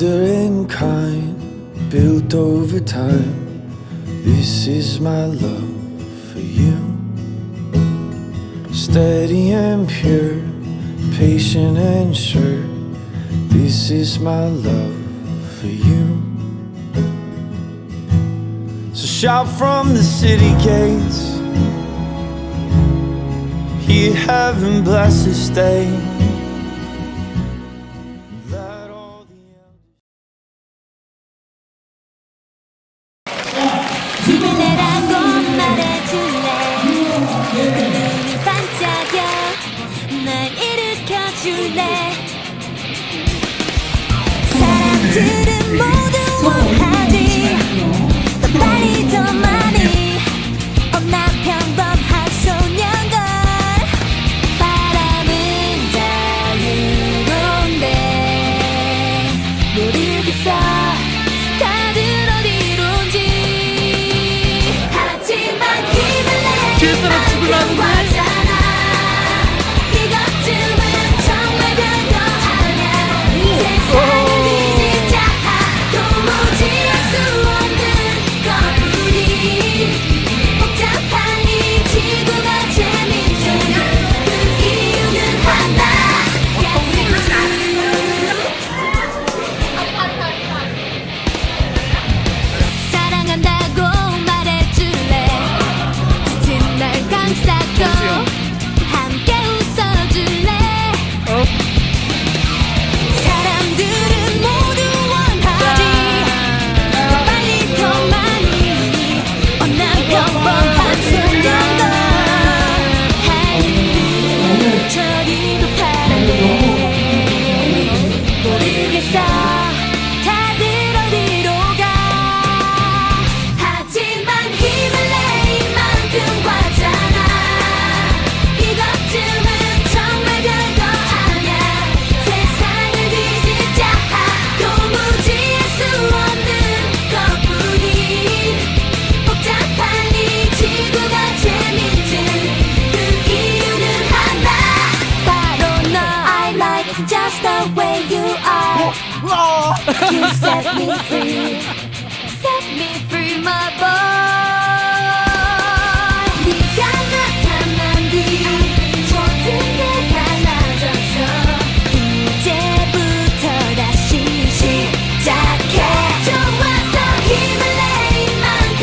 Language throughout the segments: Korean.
tender and kind, built over time. This is my love for you. Steady and pure, patient and sure. This is my love for you. So shout from the city gates. Hear heaven bless this day. 사람들은 모두 원하지. 더 빨리 더 많이. 엄나 평범한 소년걸. 바람은 자유로운데 모르겠어. 다들 어디론지. 하지만 힘을 내 뒤에서는 죽으면 안 돼.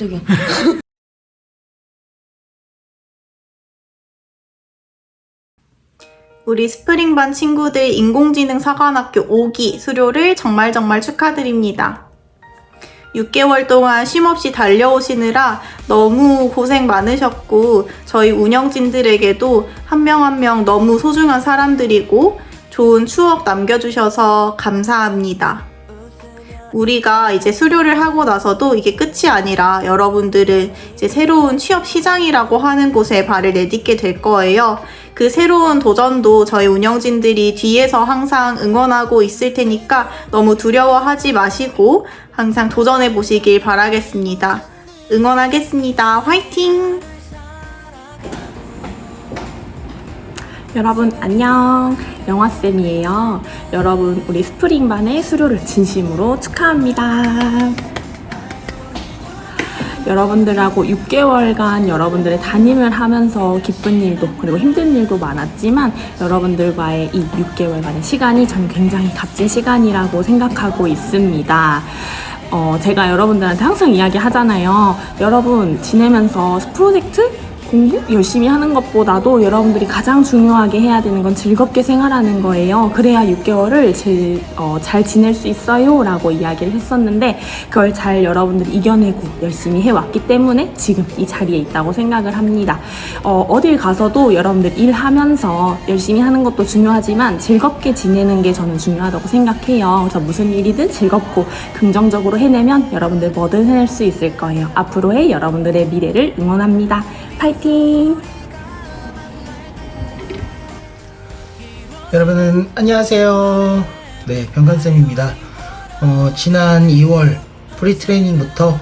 갑자기야. 우리 스프링반 친구들 인공지능 사관학교 5기 수료를 정말 정말 축하드립니다. 6개월 동안 쉼없이 달려오시느라 너무 고생 많으셨고 저희 운영진들에게도 한 명 한 명 너무 소중한 사람들이고 좋은 추억 남겨주셔서 감사합니다. 우리가 이제 수료를 하고 나서도 이게 끝이 아니라 여러분들은 이제 새로운 취업 시장이라고 하는 곳에 발을 내딛게 될 거예요. 그 새로운 도전도 저희 운영진들이 뒤에서 항상 응원하고 있을 테니까 너무 두려워하지 마시고 항상 도전해 보시길 바라겠습니다. 응원하겠습니다. 화이팅! 여러분 안녕 영화쌤이에요 여러분 우리 스프링반의 수료를 진심으로 축하합니다 여러분들하고 6개월간 여러분들의 담임을 하면서 기쁜 일도 그리고 힘든 일도 많았지만 여러분들과의 이 6개월간의 시간이 저는 굉장히 값진 시간이라고 생각하고 있습니다. 어, 제가 여러분들한테 항상 이야기 하잖아요. 여러분 지내면서 프로젝트 공부 열심히 하는 것보다도 여러분들이 가장 중요하게 해야 되는 건 즐겁게 생활하는 거예요. 그래야 6개월을 제, 어, 잘 지낼 수 있어요. 라고 이야기를 했었는데, 그걸 잘 여러분들이 이겨내고 열심히 해왔기 때문에 지금 이 자리에 있다고 생각을 합니다. 어, 어딜 가서도 여러분들 일하면서 열심히 하는 것도 중요하지만 즐겁게 지내는 게 저는 중요하다고 생각해요. 그래서 무슨 일이든 즐겁고 긍정적으로 해내면 여러분들 뭐든 해낼 수 있을 거예요. 앞으로의 여러분들의 미래를 응원합니다. 파이팅! 여러분 안녕하세요. 네, 병관쌤입니다. 어, 지난 2월 프리 트레이닝부터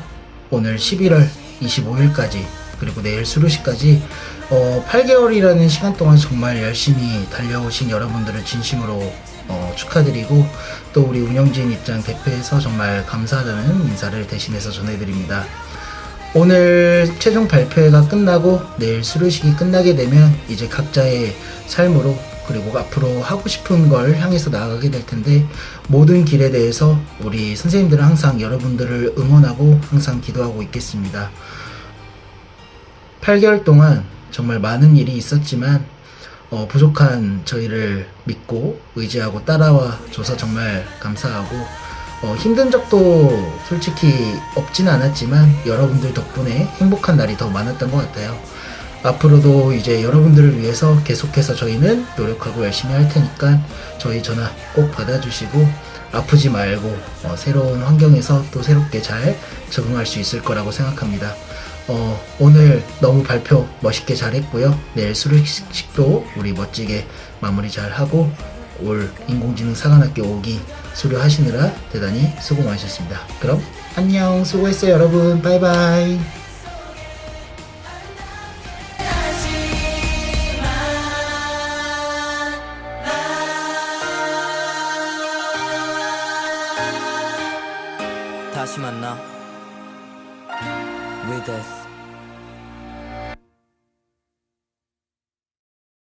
오늘 11월 25일까지 그리고 내일 수료식까지 어, 8개월이라는 시간 동안 정말 열심히 달려오신 여러분들을 진심으로 어, 축하드리고 또 우리 운영진 입장 대표에서 정말 감사하다는 인사를 대신해서 전해드립니다. 오늘 최종 발표회가 끝나고 내일 수료식이 끝나게 되면 이제 각자의 삶으로 그리고 앞으로 하고 싶은 걸 향해서 나아가게 될 텐데 모든 길에 대해서 우리 선생님들은 항상 여러분들을 응원하고 항상 기도하고 있겠습니다. 8개월 동안 정말 많은 일이 있었지만 어, 부족한 저희를 믿고 의지하고 따라와 줘서 정말 감사하고 어, 힘든 적도 솔직히 없진 않았지만 여러분들 덕분에 행복한 날이 더 많았던 것 같아요. 앞으로도 이제 여러분들을 위해서 계속해서 저희는 노력하고 열심히 할 테니까 저희 전화 꼭 받아주시고 아프지 말고 어, 새로운 환경에서 또 새롭게 잘 적응할 수 있을 거라고 생각합니다. 어, 오늘 너무 발표 멋있게 잘했고요. 내일 수료식도 우리 멋지게 마무리 잘 하고 올 인공지능 사관학교 5기 수료하시느라 대단히 수고 많으셨습니다. 그럼 안녕. 수고했어요 여러분. 바이바이